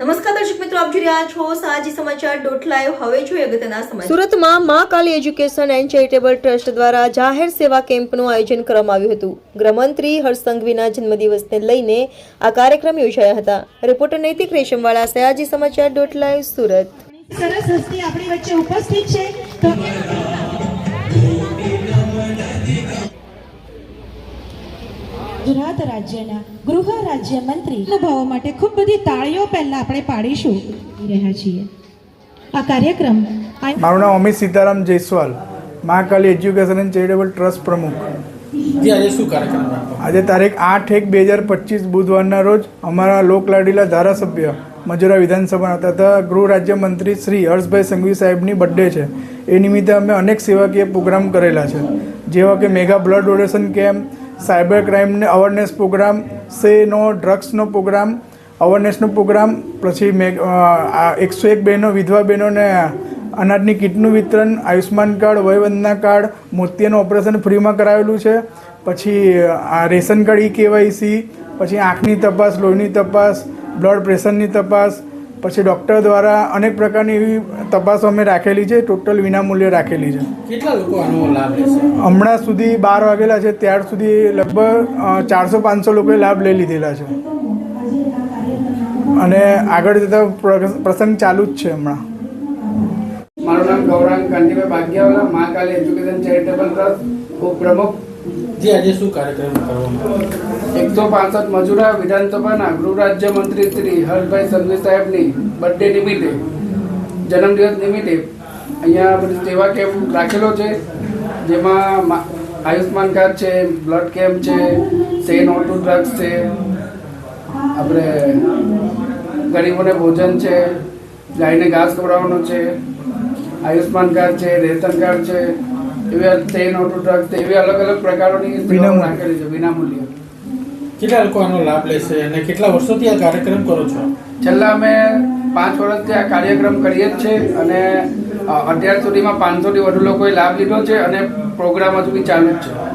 નમસ્કાર દર્શક મિત્રો આપ જોઈ રહ્યા છો સાજી સમાચાર. ડોટ લાઈવ હવે જોઈએ અગત્યના સમાચાર. સુરતમાં Ma Kali education and charitable trust દ્વારા જાહેર સેવા કેમ્પનું આયોજન કરવામાં આવ્યું હતું. ગૃહમંત્રી હર્ષસંઘવીના જન્મદિવસને લઈને આ કાર્યક્રમ યોજાયા હતા. રિપોર્ટર નૈતિક રેશમવાળા સયાજી સમાચાર ડોટ લાઈવ સુરત. સરસ હસ્તી આપણી વચ્ચે ઉપસ્થિત છે. તો ગુજરાત રાજ્યના ગૃહ રાજ્ય મંત્રી અનુભવો માટે ખૂબ બધી તાળીઓ પહેલા આપણે પાડીશું. રહ્યા છીએ. આ કાર્યક્રમ મારું નામ Amit Sitaram Jaiswal Mahakali education and charitable trust પ્રમુખ. આજે શું આજે તારીખ આઠ એક બે હજાર પચીસ બુધવારના રોજ અમારા લોકલાડીલા ધારાસભ્ય મજુરા વિધાનસભાના તથા ગૃહ રાજ્યમંત્રી શ્રી હર્ષભાઈ સંઘવી સાહેબની બર્થડે છે. એ નિમિત્તે અમે અનેક સેવાકીય પ્રોગ્રામ કરેલા છે. જેવા કે mega blood donation camp cyber ક્રાઇમને awareness programme say no ડ્રગ્સનો programme, અવેરનેસનો programme, પછી મેગ એકસો એક બહેનો, વિધવા બહેનોને અનાજની કીટનું વિતરણ આયુષ્માન કાર્ડ, વયવંદના કાર્ડ, મોતિયાનું ઓપરેશન ફ્રીમાં કરાવેલું છે. પછી આ રેશન કાર્ડ, ઈ કેવાયસી, પછી આંખની તપાસ, લોહીની તપાસ, બ્લડ પ્રેશરની તપાસ, પછી ડૉક્ટર દ્વારા અનેક પ્રકારની એવી તપાસો અમે રાખેલી છે ટોટલ વિનામૂલ્યે રાખેલી છે. કેટલા લોકો આનો લાભ લેશે? હમણાં સુધી બાર વાગેલા છે ત્યાર સુધી લગભગ ચારસો પાંચસો લોકોએ લાભ લઈ લીધેલા છે. અને આગળ જતા પ્ર- પ્રસંગ ચાલુ જ છે હમણાં. મારું નામ Gaurang Kantibhai Bhagyawala Mahakali education charitable trust ઉપપ્રમુખ જી આજે શું કાર્યક્રમ કરવામાં? એકસો પાસઠ મજૂરા વિધાનસભાના ગૃહ રાજ્ય મંત્રી શ્રી હર્ષભાઈ સંઘવી સાહેબની બર્થડે નિમિત્તે જન્મદિવસ નિમિત્તે અહીંયા બધી સેવા કેમ્પ રાખેલો છે જેમાં આયુષ્યમાન આયુષ્માન કાર્ડ છે બ્લડ કેમ્પ છે સે નો ટુ ડ્રગ્સ છે આપણે ગરીબોને ભોજન છે ગાયને ઘાસ ખવડાવવાનો છે આયુષ્માન કાર્ડ છે રેશન કાર્ડ છે એવી સે નો ટુ ડ્રગ્સ છે એવી અલગ અલગ પ્રકારોની સેવાઓ રાખેલી છે વિનામૂલ્યે. કેટલા લોકો આનો લાભ લેશે અને કેટલા વર્ષોથી આ કાર્યક્રમ કરો છો? છેલ્લા અમે પાંચ વર્ષથી આ કાર્યક્રમ કરીએ જ છે અને અત્યાર સુધીમાં પાંચસોથી વધુ લોકોએ લાભ લીધો છે અને પ્રોગ્રામ હજુ બી ચાલુ જ છે.